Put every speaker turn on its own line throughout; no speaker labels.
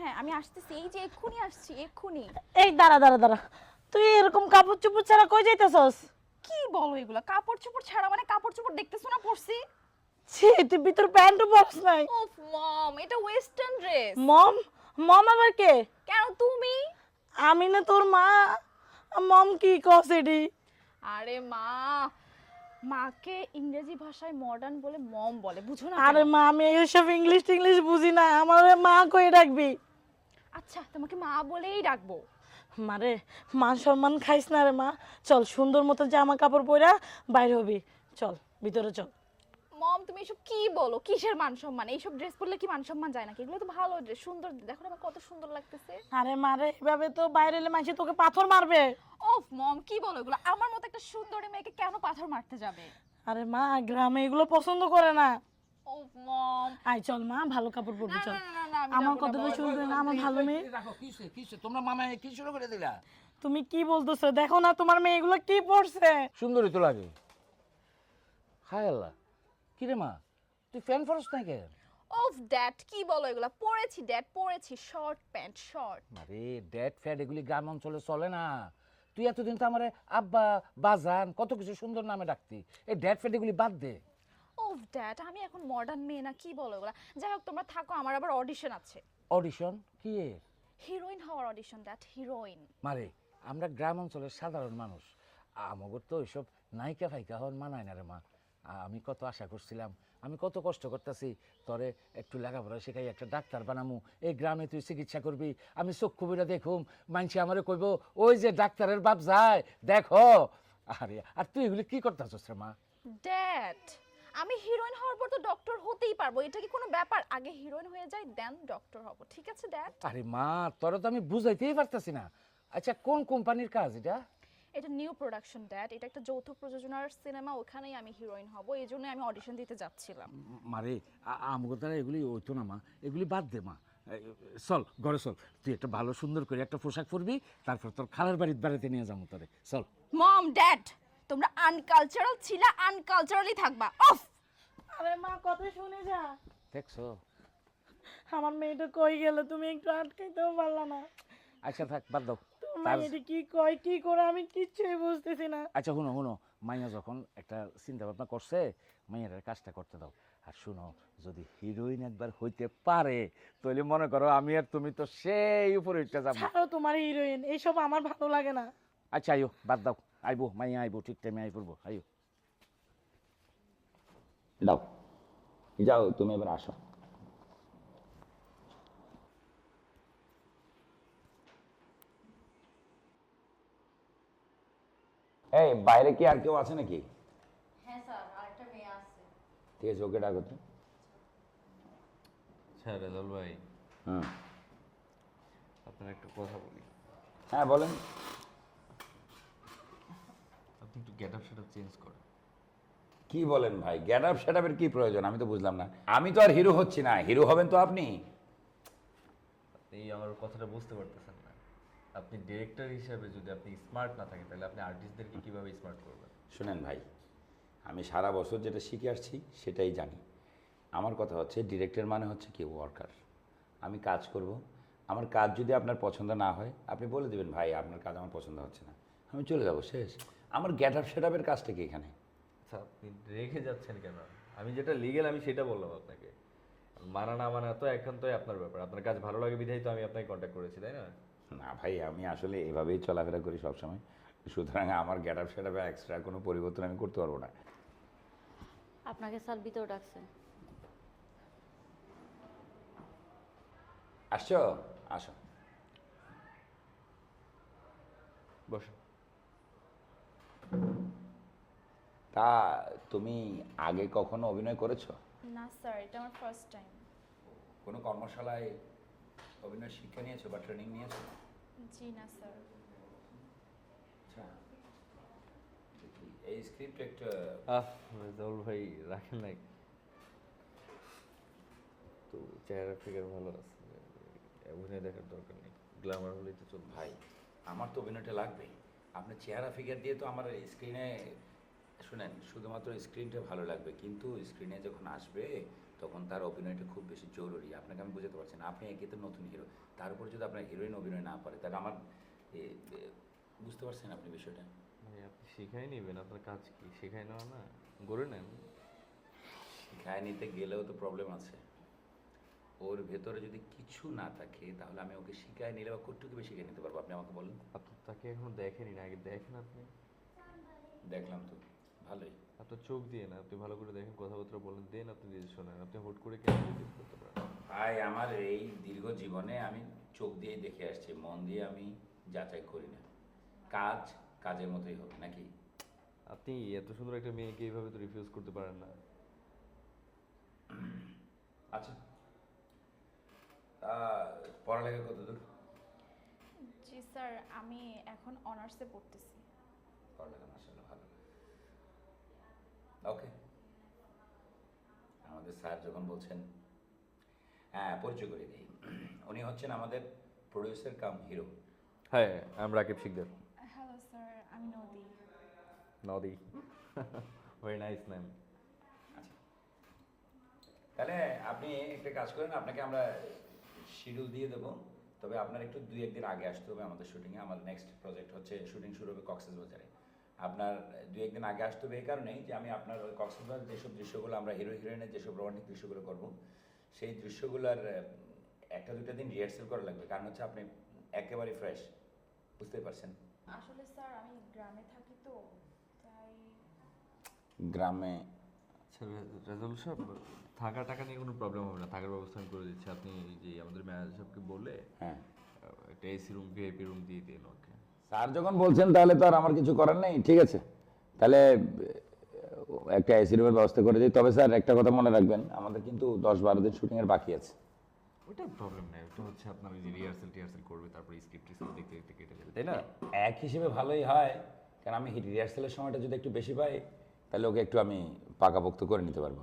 হ্যাঁ আমি আসতেছি। এই যে এক্ষুনি আসছি এক্ষুনি।
এই দাঁড়া দাঁড়া দাঁড়া। তুই এরকম কাপড় চুপড় ছাড়া কই যাইতেছস?
কি বলো এগুলো? কাপড় চোপড় ছাড়া মানে কাপড় চোপড় দেখতেছো না পরছি?
ছি তুই ভিতর প্যান্টও পরস নাই।
ওফ মম এটা ওয়েস্টার্ন ড্রেস
মম মম আবার কে?
কেন তুমি?
আমি না তোর মা। মম কি কস এডি
আরে মা মাকে ইংরেজি ভাষায় মডার্ন বলে মম বলে বুঝো না
আরে মা আমি এইসব ইংলিশ টিংলিশ বুঝি না। আমার মা কই রাখবি
আচ্ছা তোমাকে মা বলেই ডাকবো।
মারে মান সম্মান খাইস না রে মা। চল সুন্দর মতো জামা কাপড় পরা বাইরে হবি। চল ভিতরে চল।
মম তুমি এসব কি বলো? কিসের মান সম্মান? এইসব ড্রেস পরলে কি মান সম্মান যায় নাকি? এগুলো তো ভালো ড্রেস সুন্দর দেখো না কত সুন্দর লাগতেছে।
আরে মারে এভাবে তো বাইরে এলে মাসি তোকে পাথর মারবে।
ওফ মম কি বলো এগুলো? আমার মতো একটা সুন্দরী মেয়েকে কেন পাথর মারতে যাবে?
আরে মা গ্রামে এগুলো পছন্দ করে না।
মম
আয় চল মা ভালো কাপড় পরবি চল। আমার
না,
কথাটা শুনবে না আমার ভালো মেয়ে।
কিসে কিসে তোমরা মামা কি শুরু করে দিলা?
তুমি কি বলতেছো? দেখো না তোমার মেয়ে এগুলো কি পড়ছে
সুন্দরী তো লাগে। হায় আল্লাহ। কি রে মা? তুই ফ্যান ফরস না কেন?
ওফ ড্যাড কি বলো এগুলো? পরেছি ড্যাড পরেছি শর্ট প্যান্ট শর্ট
আরে ডেট ফ্যাট এগুলি গ্রাম অঞ্চলে চলে না। তুই এতদিন তো আমার আব্বা বাজান কত কিছু সুন্দর নামে ডাকতি। এই ডেট ফ্যাট এগুলি বাদ দে।
ওফ ড্যাড আমি এখন মডার্ন মেয়ে না কি বলো এগুলো? যাই হোক তোমরা থাকো আমার আবার অডিশন আছে।
অডিশন কি এর?
হিরোইন হওয়ার অডিশন দ্যাট হিরোইন
মারে আমরা গ্রাম অঞ্চলের সাধারণ মানুষ। আমাগর তো ওইসব নায়িকা ফাইকা হওয়ার মানায় না রে মা। আমি কত আশা করছিলাম আমি কত কষ্ট করতেছি তরে একটু লেখাপড়া শেখাই একটা ডাক্তার বানামু এই গ্রামে তুই চিকিৎসা করবি আমি চক্ষু বিরা দেখুম মানছি আমারে কইব ওই যে ডাক্তারের বাপ যায় দেখো। আরে আর তুই এগুলি কি করতেছ রে মা?
ড্যাড আমি হিরোইন হওয়ার পর তো ডক্টর হতেই পারব। এটা কি কোনো ব্যাপার? আগে হিরোইন হয়ে যাই দেন ডক্টর হব। ঠিক আছে ড্যাড
আরে মা তোরা তো আমি বুঝাইতেই পারতাছি না। আচ্ছা কোন কোম্পানির কাজ এটা?
এটা নিউ প্রোডাকশন ড্যাড এটা একটা যৌথ প্রযোজনার সিনেমা ওখানেই আমি হিরোইন হব। এই জন্য আমি অডিশন দিতে যাচ্ছিলাম।
মারে আমগো দ্বারা এগুলি হইতো না মা। এগুলি বাদ দে মা। চল ঘরে চল। তুই একটা ভালো সুন্দর করে একটা পোশাক পরবি তারপর তোর খালার বাড়ির বেড়াতে নিয়ে যাব তোরে। চল।
মম ড্যাড তোমরা আনকালচারাল ছিলা আনকালচারালি থাকবা। অফ
আরে মা কথা শুনে যা।
দেখছ?
আমার মেয়েটা কই গেল? তুমি একটু আটকাইতেও পারলা না।
আচ্ছা থাক বাদ দাও।
মেয়েটা কি কয় কি করে আমি কিচ্ছুই বুঝতেছি না।
আচ্ছা শুনো শুনো। মাইয়া যখন একটা চিন্তা ভাবনা করছে মাইয়ার কাজটা করতে দাও। আর শুনো যদি হিরোইন একবার হইতে পারে তাহলে মনে করো আমি আর তুমি তো সেই উপরে উঠতে যাব।
ছাড়ো তোমার হিরোইন এইসব আমার ভালো লাগে না।
আচ্ছা আইও বাদ দাও। আইবো মাইয়া আইবো ঠিক টাইমে আই পড়ব আইও।
দাও। যাও তুমি এবার আসো। এই বাইরে কি আর কেউ আছে নাকি?
হ্যাঁ স্যার
ঠিক আছে ওকে ডাকো তো
আচ্ছা রেজাল ভাই।
হুম।
আপনার একটা কথা বলি।
হ্যাঁ বলেন।
আপনি একটু গেট আপ সেটা চেঞ্জ করেন।
কি বলেন ভাই? গেট আপ সেট আপের কি প্রয়োজন? আমি তো বুঝলাম না। আমি তো আর হিরো হচ্ছি না। হিরো হবেন তো আপনি।
আপনি আমার কথাটা বুঝতে পারতেছেন না। আপনি ডিরেক্টর হিসেবে যদি আপনি স্মার্ট না থাকেন তাহলে আপনি আর্টিস্টদেরকে কীভাবে স্মার্ট করবেন?
শুনেন ভাই আমি সারা বছর যেটা শিখে আসছি সেটাই জানি। আমার কথা হচ্ছে ডিরেক্টর মানে হচ্ছে কি ওয়ার্কার আমি কাজ করব। আমার কাজ যদি আপনার পছন্দ না হয় আপনি বলে দেবেন ভাই আপনার কাজ আমার পছন্দ হচ্ছে না। আমি চলে যাব শেষ। আমার গেট আপ সেট আপের কাজটা কি এখানে?
আচ্ছা আপনি রেখে যাচ্ছেন কেন? আমি যেটা লিগেল আমি সেটা বললাম আপনাকে। মানা না মানা তো একান্তই আপনার ব্যাপার। আপনার কাজ ভালো লাগে বিধাই তো আমি আপনাকে কন্ট্যাক্ট করেছি তাই না?
না ভাই আমি আসলে এভাবেই চলাফেরা করি সবসময়। সুতরাং আমার গেট আপ সেট আপে এক্সট্রা কোনো পরিবর্তন আমি করতে পারব না।
আপনাকে স্যার ভিতরে ডাকছে
আসছো? আসো।
বসুন
তা তুমি আগে কখনো অভিনয় করেছ?
না স্যার এটা আমার ফার্স্ট টাইম
কোনো কর্মশালায় অভিনয় শিক্ষা নিয়েছো বা ট্রেনিং নিয়েছো?
জি না স্যার।
আচ্ছা এই স্ক্রিপ্ট একটা
আহ রেজাউল ভাই রাখেন নাই। তো চেহারা ফিগার ভালো আছে অভিনয় দেখার দরকার নেই গ্ল্যামার হলেই তো চলবে।
ভাই আমার তো অভিনয়টা লাগবেই। আপনার চেহারা ফিগার দিয়ে তো আমার স্ক্রিনে শুনেন শুধুমাত্র স্ক্রিনটা ভালো লাগবে কিন্তু স্ক্রিনে যখন আসবে তখন তার অভিনয়টা খুব বেশি জরুরি। আপনাকে আমি বুঝতে পারছি না। আপনি একে তো নতুন হিরো তার উপর যদি আপনার হিরোইন অভিনয় না পারে তাহলে আমার বুঝতে পারছেন আপনি বিষয়টা?
ভাই আপনি শিখাই নেবেন আপনার কাজ কি? শেখাই নেওয়া না? গড়ে নেন।
শিখায় নিতে গেলেও তো প্রবলেম আছে। ওর ভেতরে যদি কিছু না থাকে তাহলে আমি ওকে শিখায় নিলে বা কতটুকু শিখে নিতে পারব? আপনি আমাকে বলুন।
আপনি তাকে এখনও দেখেনি না আগে দেখেন আপনি।
দেখলাম তো। ভালোই।
আপনার চোখ দিয়ে না আপনি ভালো করে দেখেন কথাবার্তা বলেন দেন আপনি নিজে শোনেন আপনি হুট করে কেন করতে পারেন?
ভাই আমার এই দীর্ঘ জীবনে আমি চোখ দিয়েই দেখে আসছি মন দিয়ে আমি যাচাই করি না। কাজ কাজের মতোই হবে নাকি?
আপনি এত সুন্দর একটা মেয়েকে এইভাবে তো রিফিউজ করতে পারেন না।
আচ্ছা। পড়ালেখা কত দূর
জি স্যার আমি এখন অনার্সে পড়তেছি।
পড়ালেখা মাসাল্লাহ ভালো ওকে আমাদের স্যার যখন বলছেন হ্যাঁ পরিচয় করে দিই। উনি হচ্ছেন আমাদের প্রডিউসার কাম হিরো।
হ্যাঁ আমি রাকিব শিকদার।
হ্যালো স্যার আমি নদী
নদী ভেরি নাইস নেম
তাহলে আপনি একটা কাজ করেন আপনাকে আমরা শিডিউল দিয়ে দেবো। তবে আপনার একটু দুই একদিন আগে আসতে হবে আমাদের শুটিংয়ে আমার নেক্সট প্রজেক্ট হচ্ছে শুটিং শুরু হবে কক্সেস বাজারে। আপনার দু একদিন আগে আসতে হবে এই কারণেই যে আমি আপনার ওই কক্সেস বাজার যেসব দৃশ্যগুলো আমরা হিরো হিরোইনের যেসব রোমান্টিক দৃশ্যগুলো করব সেই দৃশ্যগুলোর একটা দুটা দিন রিহার্সেল করা লাগবে। কারণ হচ্ছে আপনি একেবারে ফ্রেশ বুঝতে পারছেন?
আসলে স্যার আমি গ্রামে থাকি তো তাই
গ্রামে?
আচ্ছা রেজাউল সাহেব থাকা টাকা নিয়ে কোনো প্রবলেম হবে না। থাকার ব্যবস্থা আমি করে দিচ্ছি। আপনি যে আমাদের ম্যানেজার সাহেবকে বললে
হ্যাঁ।
একটা এসি রুম ভিআইপি রুম দিয়ে দিন ওকে।
স্যার যখন বলছেন তাহলে তো আর আমার কিছু করার নেই ঠিক আছে। তাহলে একটা এসি রুমের ব্যবস্থা করে দিই। তবে স্যার একটা কথা মনে রাখবেন আমাদের কিন্তু দশ বারো দিন শুটিংয়ের বাকি আছে।
ওটা প্রবলেম নেই ওটা হচ্ছে আপনার ওই যে রিহার্সাল টিহার্সাল করবে তারপরে স্ক্রিপ্ট টিস্ক্রিপ্ট দেখতে দেখতে কেটে যাবে তাই না?
এক হিসেবে ভালোই হয় কারণ আমি রিহার্সালের সময়টা যদি একটু বেশি পাই তাহলে ওকে একটু আমি পাকাপোক্ত করে নিতে পারব।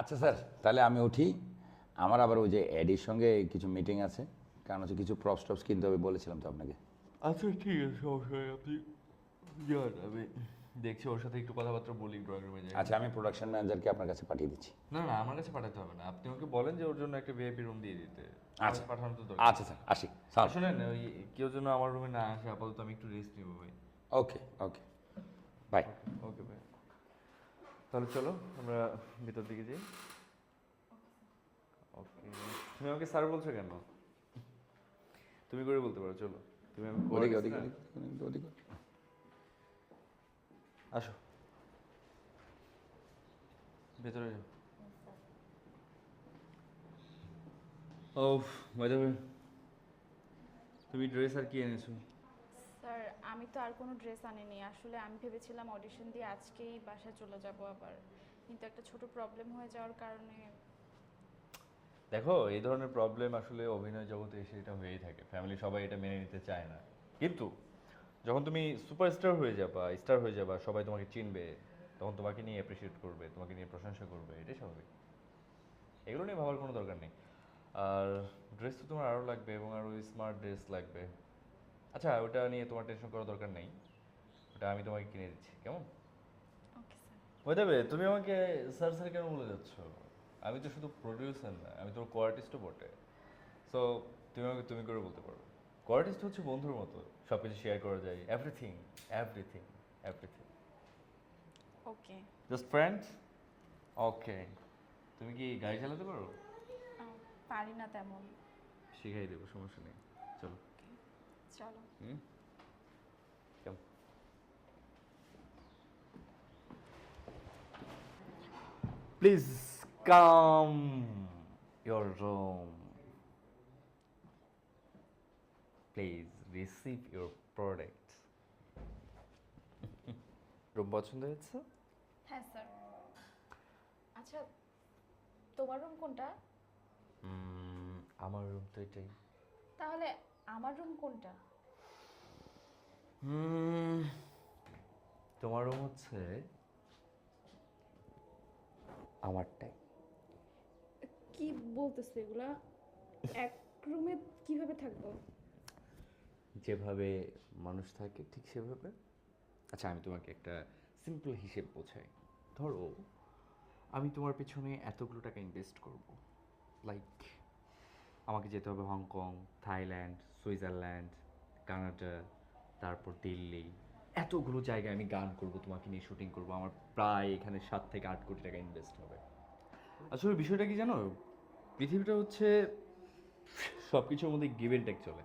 আচ্ছা স্যার তাহলে আমি উঠি। আমার আবার ওই যে অ্যাডির সঙ্গে কিছু মিটিং আছে কারণ হচ্ছে কিছু প্রপস টপস কিনতে হবে বলেছিলাম তো আপনাকে।
আচ্ছা ঠিক আছে সমস্যা আপনি যান আমি দেখছি ওর সাথে একটু কথাবার্তা বলি ড্রয়িং রুমে যাই।
আচ্ছা আমি প্রোডাকশন ম্যানেজারকে আপনার কাছে পাঠিয়ে দিচ্ছি।
না না আমার কাছে পাঠাতে হবে না। আপনি ওকে বলেন যে ওর জন্য একটা ভিআইপি রুম দিয়ে দিতে।
আচ্ছা।
পাঠানো তো দরকার।
আচ্ছা স্যার আসি। স্যার।
শুনেন ওই কেউ যেন আমার রুমে না আসে আপাতত আমি একটু রেস্ট নিব ভাই।
ওকে ওকে। বাই
ওকে ভাই তাহলে চলো আমরা ভিতর দিকে যাই। ওকে তুমি আমাকে স্যার বলছো কেন? তুমি করে বলতে পারো চলো।
ওদিকে ওদিকে ওদিকে ওদিকে
আসো। ভেতরে যাও। ও বাই তুমি ড্রেস আর কি এনেছো?
স্যার আমি তো আর কোনো ড্রেস আনিনি। আসলে আমি ভেবেছিলাম অডিশন দিয়ে আজকেই বাসায় চলে যাব আবার। কিন্তু একটা ছোট প্রবলেম হয়ে যাওয়ার কারণে
দেখো এই ধরনের প্রবলেম আসলে অভিনয় জগতে এসে এটা হয়েই থাকে। ফ্যামিলি সবাই এটা মেনে নিতে চায় না। কিন্তু যখন তুমি সুপারস্টার হয়ে যাবা স্টার হয়ে যাবা সবাই তোমাকে চিনবে তখন তোমাকে নিয়ে অ্যাপ্রিসিয়েট করবে তোমাকে নিয়ে প্রশংসা করবে এটাই স্বাভাবিক। এগুলো নিয়ে ভাবার কোনো দরকার নেই। আর ড্রেস তো তোমার আরও লাগবে এবং আরও স্মার্ট ড্রেস লাগবে। আচ্ছা ওটা নিয়ে তোমার টেনশন করার দরকার নেই। ওটা আমি তোমাকে কিনে দিচ্ছি কেমন? হয়ে যাবে। তুমি আমাকে স্যার স্যার কেন বলে যাচ্ছ? আমি তো শুধু প্রডিউসার না আমি তোমার কোয়ার্টিস্টও বটে। সো তুমি আমাকে তুমি করে বলতে পারো। কোয়ার্টিস্ট হচ্ছে বন্ধুর মতো সব কিছু শেয়ার করা যায় everything everything everything
okay
just friends okay তুমি কি গাড়ি চালাতে পারো?
পারি না তেমন।
শিখাই দেবো সমস্যা নেই। চলো।
চলো।
হুম? Please come your room. Please receive your product room পছন্দ হয়েছে?
হ্যাঁ স্যার আচ্ছা তোমার রুম কোনটা?
আমার রুম তো এটাই।
তাহলে আমার রুম কোনটা?
তোমার রুম হচ্ছে আমারটাই।
কি বলতেছো এগুলা? এক রুমে কীভাবে থাকব?
যেভাবে মানুষ থাকে, ঠিক সেভাবে? আচ্ছা আমি তোমাকে একটা সিম্পল হিসেব বোঝাই। ধরো, আমি তোমার পেছনে এতগুলো টাকা ইনভেস্ট করব। লাইক আমাকে যেতে হবে হংকং, থাইল্যান্ড, সুইজারল্যান্ড, কানাডা, তারপর দিল্লি। এতগুলো জায়গায় আমি গান করব, তোমাকে নিয়ে শুটিং করব। আমার প্রায় এখানে সাত থেকে আট কোটি টাকা ইনভেস্ট হবে। আসলে বিষয়টা কি জানো? পৃথিবীটা হচ্ছে সব কিছুর মধ্যে গিভ অ্যান্ড টেক চলে।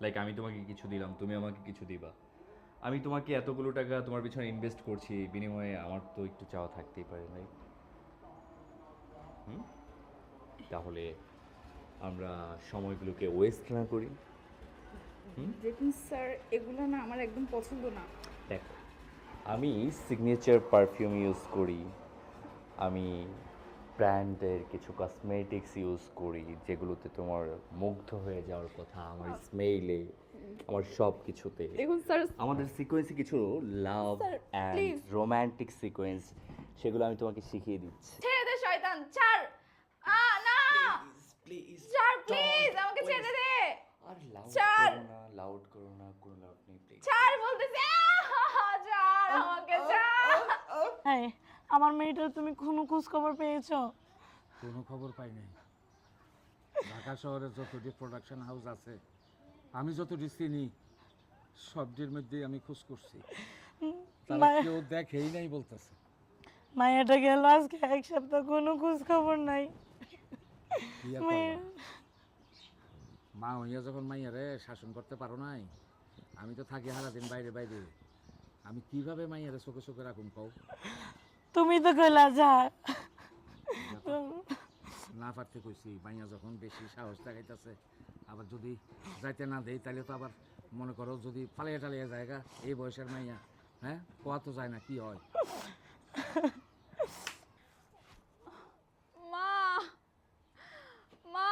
লাইক আমি তোমাকে কিছু দিলাম তুমি আমাকে কিছু দিবা। আমি তোমাকে এতগুলো টাকা তোমার পিছনে ইনভেস্ট করছি বিনিময়ে আমার তো একটু চাওয়া থাকতেই পারে হুম? তাহলে আমরা সময়গুলোকে ওয়েস্ট না করি।
দেখুন স্যার এগুলো না আমার একদম পছন্দ না।
দেখো আমি সিগনেচার পারফিউম ইউজ করি। আমি ব্র্যান্ডের কিছু কসমেটিক্স ইউজ করি যেগুলোতে তোমার মুগ্ধ হয়ে যাওয়ার কথা আমার স্মেইলে আমার সব কিছুতে
দেখুন স্যার
আমাদের সিকোয়েন্সে কিছু লাভ অ্যান্ড রোম্যান্টিক সিকোয়েন্স সেগুলো আমি তোমাকে শিখিয়ে দিচ্ছি।
ছেড়ে দে শয়তান ছাড়! আ না!
প্লিজ
ছাড় প্লিজ আমাকে ছেড়ে দে!
আর লাউড। করো না লাউড করো না কোনো লাউড নেই প্লিজ
ছাড় বলতেছি আহ! ছাড় আমাকে ছাড়!
হ্যাঁ আমার মেয়েটার তুমি কোনো খোঁজ খবর পেয়েছ?
কোনো খবর পাই নাই। ঢাকা শহরে যতটি প্রোডাকশন হাউস আছে আমি যতটি চিনি সবটির মধ্যেই আমি খোঁজ করছি। তারা
মা-
কেউ দেখেই নাই বলতেছে।
মায়াটা গেল আজকে এক সপ্তাহ কোনো খোঁজ খবর নাই।
কি আর
মেয়ে-
মা? হইয়া যখন মাইয়ারে শাসন করতে পারো নাই আমি তো থাকি সারাদিন বাইরে বাইরে। আমি কীভাবে মাইয়ারে চোখে চোখে রাখুন কও?
তুমি তো কইলা যা
না পারতে কইছি মাইয়া যখন বেশি সাহস দেখাইতেছে আবার যদি যাইতে না দেই তাহলে তো আবার মনে করো যদি পালিয়ে টালিয়ে জায়গা এই বয়সের মাইয়া হ্যাঁ? কোয়া তো যায় না কি হয়?
মা মা।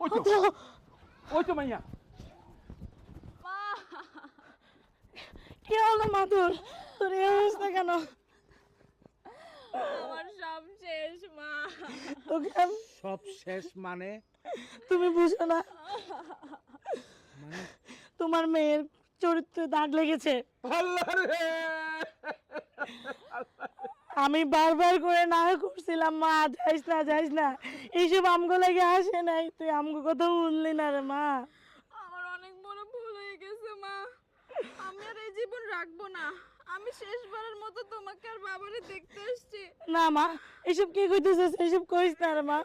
ওই তো ওই তো মাইয়া।
মা।
কি হলো মা তোর তোর এই অবস্থা কেন?
আমার সব শেষ মা।
তোকে আমি-
সব শেষ মানে?
তুমি বুঝো না।
মানে?
তোমার মেয়ের চরিত্রে দাগ লেগেছে।
আল্লাহ রে!
আমি বারবার করে না করছিলাম মা যাইস না যাইস না। এইসব আমগো লাগে আসে নাই। তুই আমগো কথা বললি না রে মা।
আমার অনেক বড় ভুল হয়ে গেছে মা। আমি আর এই জীবন রাখব না। আমি শেষবারের মতো তোমাকে আর বাবারে দেখতে এসেছি
না মা এসব কি কইতেছিস এসব কইস না রে মা।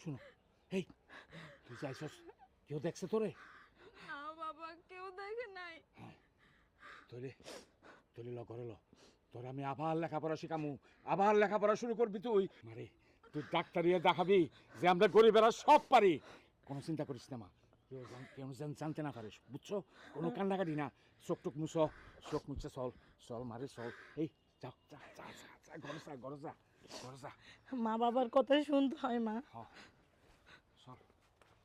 শুনো এই তুই যাইছস কেউ দেখছে তোরে?
না বাবা কেউ দেখে নাই।
তোলে তোলে ল করে ল। তোর আমি আবার লেখাপড়া শিখামু। আবার লেখাপড়া শুরু করবি তুই। মারে তুই ডাক্তারিয়ে দেখাবি যে আমরা গরিবেরা সব পারি। কোনো চিন্তা করিস না মা। কেউ কেউ জানতে না পারিস বুঝছ? কোনো কান্নাকাটি না। চোখ টুক মুছ চোখ মুছে চল চল মারে চল। এই যাও যা যা যা যা ঘরে যা ঘরে যা ঘরে যা।
মা বাবার কথা শুনতে হয় মা।